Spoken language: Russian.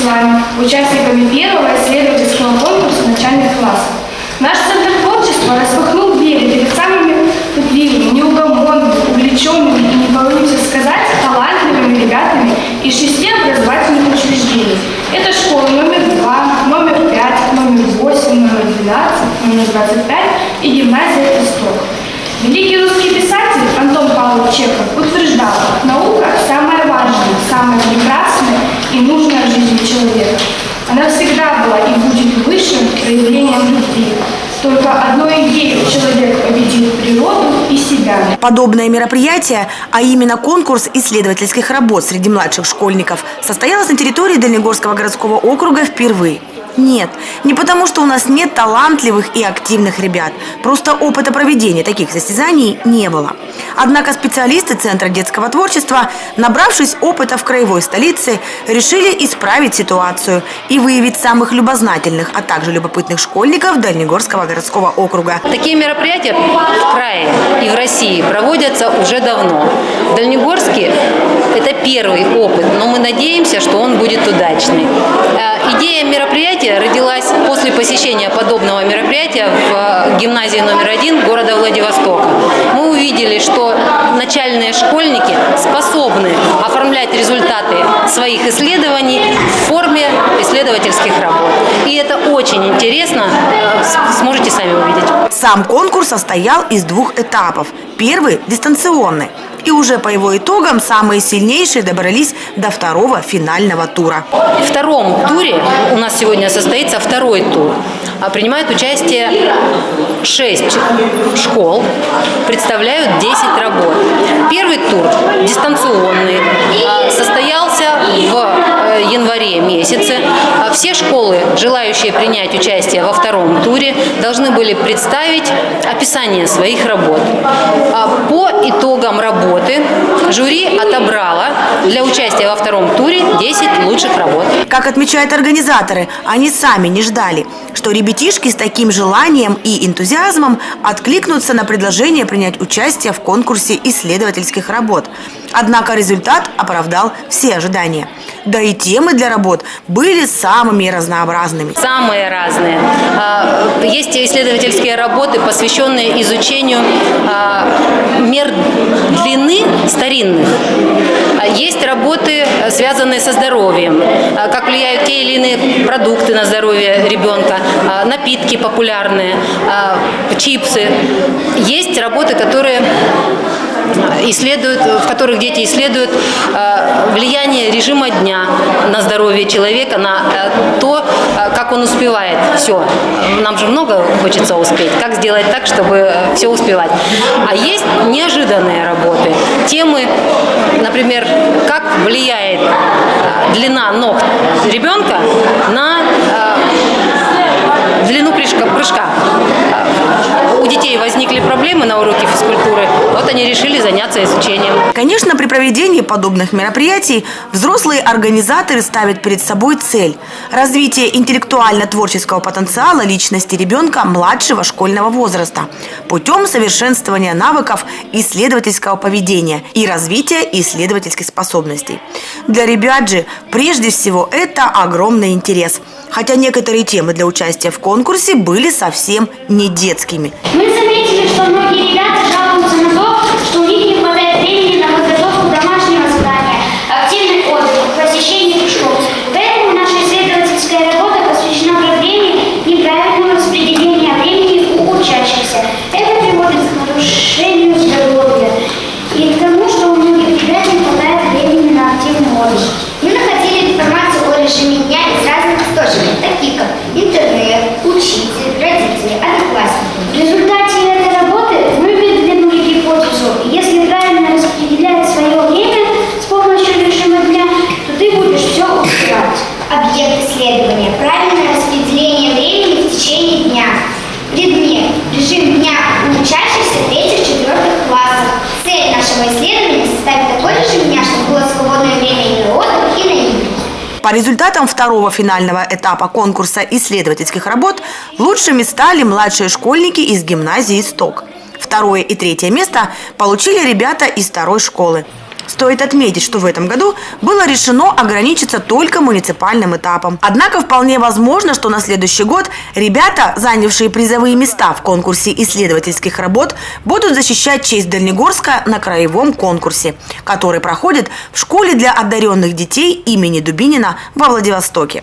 с вами участниками первого исследовательского конкурса начальных классов. Наш Центр творчества распахнул двери перед самыми пытливыми, неугомонными, увлеченными и, не побоюсь сказать, талантливыми ребятами из шести образовательных учреждений. Это школа номер 2, номер 5, номер 8, номер 12, номер 25 и гимназия «Исток». Великий русский писатель Антон Павлович Чехов утверждал, наука – самое важное, самое прекрасное и человека. Она всегда была и будет высшим проявлением любви. Только одной идеей человек победил природу и себя. Подобное мероприятие, а именно конкурс исследовательских работ среди младших школьников, состоялось на территории Дальнегорского городского округа впервые. Нет, не потому, что у нас нет талантливых и активных ребят. Просто опыта проведения таких состязаний не было. Однако специалисты Центра детского творчества, набравшись опыта в краевой столице, решили исправить ситуацию и выявить самых любознательных, а также любопытных школьников Дальнегорского городского округа. Такие мероприятия в крае и в России проводятся уже давно. В Дальнегорске это первый опыт, но мы надеемся, что он будет удачный. Э, Идея мероприятия родилась после посещения подобного мероприятия в э, гимназии номер один города Владивостока. Мы увидели, что начальные школьники способны оформлять результаты своих исследований в форме исследовательских работ. И это очень интересно, Э, сможете сами увидеть. Сам конкурс состоял из двух этапов. Первый – дистанционный. И уже по его итогам самые сильнейшие добрались до второго финального тура. В втором туре у нас сегодня состоится второй тур. А Принимают участие 6 школ, представляют 10 работ. Первый тур дистанционный а, состоялся в э, январе месяце. А Все школы, желающие принять участие во втором туре, должны были представить описание своих работ. По итогам работы жюри отобрало для участия во втором туре 10 лучших работ. Как отмечают организаторы, они сами не ждали, что ребятишки с таким желанием и энтузиазмом откликнутся на предложение принять участие в конкурсе исследовательских работ. Однако результат оправдал все ожидания. Да и темы для работ были самыми разнообразными. Самые разные. А, Есть исследовательские работы, посвященные изучению а, мер длины старинных. А Есть работы, э, связанные со здоровьем, А, как влияют те или иные продукты на здоровье ребенка, а, напитки популярные, чипсы. Есть работы, которые исследуют, в которых дети исследуют э, влияние режима дня на здоровье человека, на э, то, э, как он успевает все. Нам же много хочется успеть. Как сделать так, чтобы все успевать. А есть неожиданные работы. Темы, например, как влияет э, длина ног ребенка на э, длину прыжка. прыжка. У детей возникли проблемы на уроке физкультуры, заняться изучением. Конечно, при проведении подобных мероприятий взрослые организаторы ставят перед собой цель – развитие интеллектуально-творческого потенциала личности ребенка младшего школьного возраста путем совершенствования навыков исследовательского поведения и развития исследовательских способностей. Для ребят же прежде всего это огромный интерес. Хотя некоторые темы для участия в конкурсе были совсем не детскими. Мы заметили, что многие ребята По результатам второго финального этапа конкурса исследовательских работ лучшими стали младшие школьники из гимназии «Исток». Второе и третье место получили ребята из второй школы. Стоит отметить, что в этом году было решено ограничиться только муниципальным этапом. Однако вполне возможно, что на следующий год ребята, занявшие призовые места в конкурсе исследовательских работ, будут защищать честь Дальнегорска на краевом конкурсе, который проходит в школе для одаренных детей имени Дубинина во Владивостоке.